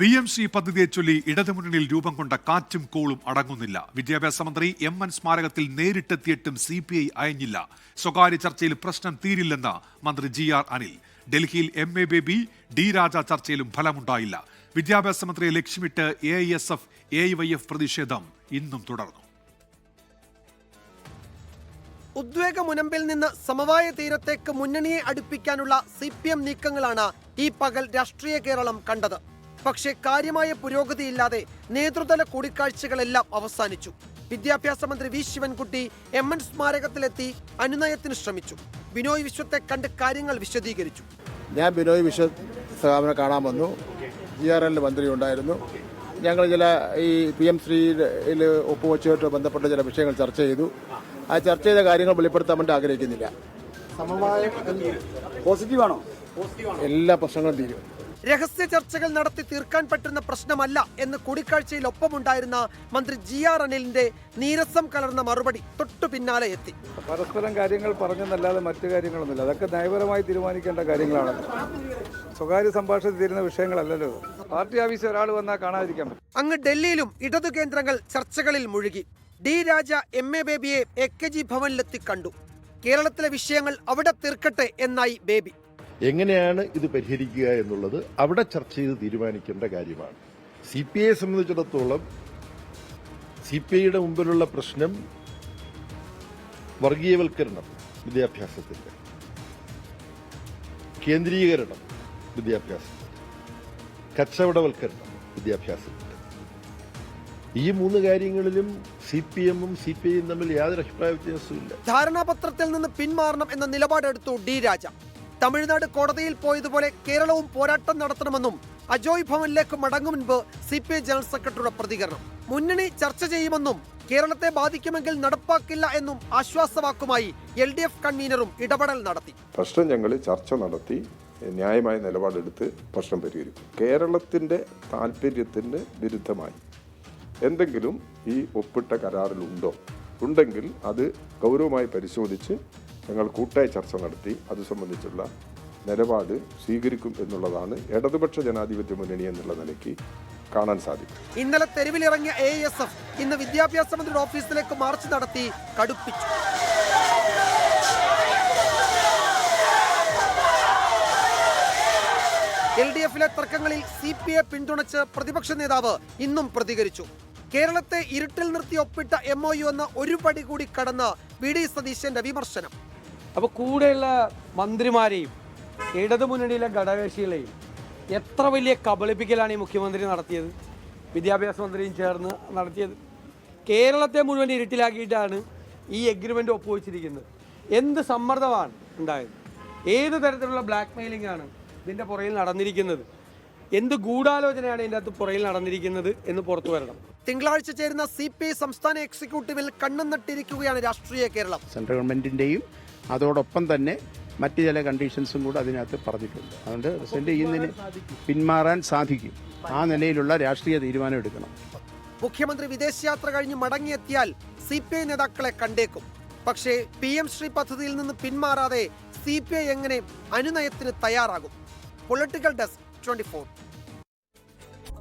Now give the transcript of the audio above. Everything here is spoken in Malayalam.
പി എം സി പദ്ധതിയെ ചൊല്ലി ഇടതുമുന്നണിയിൽ രൂപം കൊണ്ട കാറ്റും കോളും അടങ്ങുന്നില്ല. വിദ്യാഭ്യാസ മന്ത്രി എം എൻ സ്മാരകത്തിൽ നേരിട്ടെത്തിയിട്ടും സി പി ഐ അയഞ്ഞില്ല. സ്വകാര്യ ചർച്ചയിൽ പ്രശ്നം തീരില്ലെന്ന് മന്ത്രി ജി ആർ അനിൽ. ഡൽഹിയിൽ M A Baby D Raja ചർച്ചയിലും ഫലമുണ്ടായില്ല. വിദ്യാഭ്യാസ മന്ത്രിയെ ലക്ഷ്യമിട്ട് A I S F A Y F പ്രതിഷേധം ഇന്നും തുടർന്നു. ഉദ്വേഗ മുനമ്പിൽ നിന്ന് സമവായ തീരത്തേക്ക് മുന്നണിയെ അടുപ്പിക്കാനുള്ള സി പി എം നീക്കങ്ങളാണ് ഈ പകൽ രാഷ്ട്രീയ കേരളം കണ്ടത്. പക്ഷേ കാര്യമായ പുരോഗതിയില്ലാതെ നേതൃതല കൂടിക്കാഴ്ചകളെല്ലാം അവസാനിച്ചു. വിദ്യാഭ്യാസ മന്ത്രി വി. ശിവൻകുട്ടി എം. എൻ. സ്മാരകത്തിലെത്തി അനുനയത്തിന് ശ്രമിച്ചു. ബിനോയ് വിശ്വത്തെ കണ്ട് കാര്യങ്ങൾ വിശദീകരിച്ചു. ഞാൻ ബിനോയ് വിശ്വ സ്ഥാപനം കാണാൻ വന്നു. ജി ആർ എല്ലിൽ മന്ത്രി ഉണ്ടായിരുന്നു. ഞങ്ങൾ ചില ഈ പി എം ശ്രീയിൽ ഒപ്പുവെച്ചുമായിട്ട് ബന്ധപ്പെട്ട ചില വിഷയങ്ങൾ ചർച്ച ചെയ്തു. ആ ചർച്ച ചെയ്ത കാര്യങ്ങൾ വെളിപ്പെടുത്താൻ വേണ്ടി ആഗ്രഹിക്കുന്നില്ല. പോസിറ്റീവാണോ? എല്ലാ പ്രശ്നങ്ങളും തീരും. രഹസ്യ ചർച്ചകൾ നടത്തി തീർക്കാൻ പറ്റുന്ന പ്രശ്നമല്ല എന്ന് കൂടിക്കാഴ്ചയിൽ ഒപ്പമുണ്ടായിരുന്ന മന്ത്രി ജി ആർ അനിലിന്റെ നീരസം കലർന്ന മറുപടി തൊട്ടു പിന്നാലെ എത്തി. പരസ്പരം കാര്യങ്ങൾ പറഞ്ഞെന്നല്ലാതെ മറ്റു കാര്യങ്ങളൊന്നുമില്ല. അതൊക്കെ നയപരമായി തീരുമാനിക്കേണ്ട കാര്യങ്ങളാണ്. സ്വകാര്യ സംഭാഷണത്തിൽ തീരുന്ന വിഷയങ്ങളല്ലല്ലോ. പാർട്ടി ആവശ്യം ഒരാൾ വന്നാൽ കാണാതിരിക്കാൻ പറ്റും. അങ്ങ് ഡൽഹിയിലും ഇടതു കേന്ദ്രങ്ങൾ ചർച്ചകളിൽ മുഴുകി. ഡി രാജ എം എ ബേബിയെ എ കെ ജി ഭവനിലെത്തി കണ്ടു. കേരളത്തിലെ വിഷയങ്ങൾ അവിടെ തീർക്കട്ടെ എന്നായി ബേബി. എങ്ങനെയാണ് ഇത് പരിഹരിക്കുക എന്നുള്ളത് അവിടെ ചർച്ച ചെയ്ത് തീരുമാനിക്കേണ്ട കാര്യമാണ്. സി പി ഐയെ സംബന്ധിച്ചിടത്തോളം സി പി ഐയുടെ മുമ്പിലുള്ള പ്രശ്നം വർഗീയവൽക്കരണം വിദ്യാഭ്യാസത്തിന്റെ. കേന്ദ്രീകരണം വിദ്യാഭ്യാസത്തിൽ കച്ചവടവൽക്കരണം വിദ്യാഭ്യാസത്തിൽ ഈ മൂന്ന് കാര്യങ്ങളിലും സി പി എമ്മും സി പി ഐയും തമ്മിൽ യാതൊരു അഭിപ്രായ വ്യത്യാസവുമില്ല. ധാരണാപത്രത്തിൽ നിന്ന് പിന്മാറണം എന്ന നിലപാടെടുത്തു ഡി രാജ. തമിഴ്നാട് കോടതിയിൽ പോയതുപോലെ കേരളവും പോരാട്ടം നടത്തണമെന്നും അജോയ് ഭവനിലേക്ക് മടങ്ങും മുൻപ് സി പി ഐ ജനറൽ സെക്രട്ടറിയുടെ പ്രതികരണം. മുന്നണി ചർച്ച ചെയ്യുമെന്നും കേരളത്തെ ബാധിക്കുമെങ്കിൽ നടപ്പാക്കില്ല എന്നും ആശ്വാസവാക്കുമായി എൽ ഡി എഫ് കൺവീനറും ഇടപെടൽ നടത്തി. പ്രശ്നം ഞങ്ങൾ ചർച്ച നടത്തി ന്യായമായ നിലപാടെടുത്ത് പ്രശ്നം പരിഹരിക്കും. കേരളത്തിന്റെ താല്പര്യത്തിന് വിരുദ്ധമായി എന്തെങ്കിലും ഈ ഒപ്പിട്ട കരാറിലുണ്ടോ? ഉണ്ടെങ്കിൽ അത് ഗൗരവമായി പരിശോധിച്ച് ഞങ്ങൾ കൂട്ടായ ചർച്ച നടത്തി. അത് സംബന്ധിച്ചുള്ള നിലപാട് സ്വീകരിക്കും എന്നുള്ളതാണ് ഇടതുപക്ഷ ജനാധിപത്യ മുന്നണി എന്നുള്ള നിലയ്ക്ക് കാണാൻ സാധിക്കും. ഇന്നലെ തെരുവിലിറങ്ങിയ എ എസ് എഫ് ഇന്ന് വിദ്യാഭ്യാസ മന്ത്രിയുടെ ഓഫീസിലേക്ക് മാർച്ച് നടത്തി കടുപ്പിച്ചു. എൽ ഡി എഫിലെ തർക്കങ്ങളിൽ സി പി ഐ പിന്തുണച്ച് പ്രതിപക്ഷ നേതാവ് ഇന്നും പ്രതികരിച്ചു. കേരളത്തെ ഇരുട്ടിൽ നിർത്തി ഒപ്പിട്ട എം ഒ യു എന്ന ഒരു പടി കൂടി കടന്ന് വി ഡി സതീശന്റെ വിമർശനം. അപ്പോൾ കൂടെയുള്ള മന്ത്രിമാരെയും ഇടതുമുന്നണിയിലെ ഘടകകക്ഷികളെയും എത്ര വലിയ കബളിപ്പിക്കലാണ് ഈ മുഖ്യമന്ത്രി നടത്തിയത്? വിദ്യാഭ്യാസ മന്ത്രിയും ചേർന്ന് നടത്തിയത്. കേരളത്തെ മുഴുവൻ ഇരുട്ടിലാക്കിയിട്ടാണ് ഈ എഗ്രിമെന്റ് ഒപ്പുവെച്ചിരിക്കുന്നത്. എന്ത് സമ്മർദ്ദമാണ് ഉണ്ടായത്? ഏത് തരത്തിലുള്ള ബ്ലാക്ക് മെയിലിംഗ് ആണ് ഇതിന്റെ പുറകിൽ നടന്നിരിക്കുന്നത്? എന്ത് ഗൂഢാലോചനയാണ് ഇതിന്റെ അകത്ത് പുറകിൽ നടന്നിരിക്കുന്നത് എന്ന് പുറത്തു വരണം. തിങ്കളാഴ്ച ചേരുന്ന സി പി ഐ സംസ്ഥാന എക്സിക്യൂട്ടീവിൽ കണ്ണും നട്ടിരിക്കുകയാണ് രാഷ്ട്രീയ കേരളം. സെൻട്രൽ ഗവൺമെന്റിന്റെയും അതോടൊപ്പം തന്നെ മറ്റ് ചില കണ്ടീഷൻസും കൂടെ അതിനകത്ത് പറഞ്ഞിട്ടുണ്ട്. അതുകൊണ്ട് പ്രസിഡന്റ് ചെയ്യുന്നതിന് പിന്മാറാൻ സാധിക്കും. ആ നിലയിലുള്ള രാഷ്ട്രീയ തീരുമാനം എടുക്കണം. മുഖ്യമന്ത്രി വിദേശയാത്ര കഴിഞ്ഞ് മടങ്ങിയെത്തിയാൽ സി പി ഐ നേതാക്കളെ കണ്ടേക്കും. പക്ഷേ പി എം ശ്രീ പദ്ധതിയിൽ നിന്ന് പിന്മാറാതെ സി പി ഐ എങ്ങനെ അനുനയത്തിന് തയ്യാറാകും? Political desk twenty four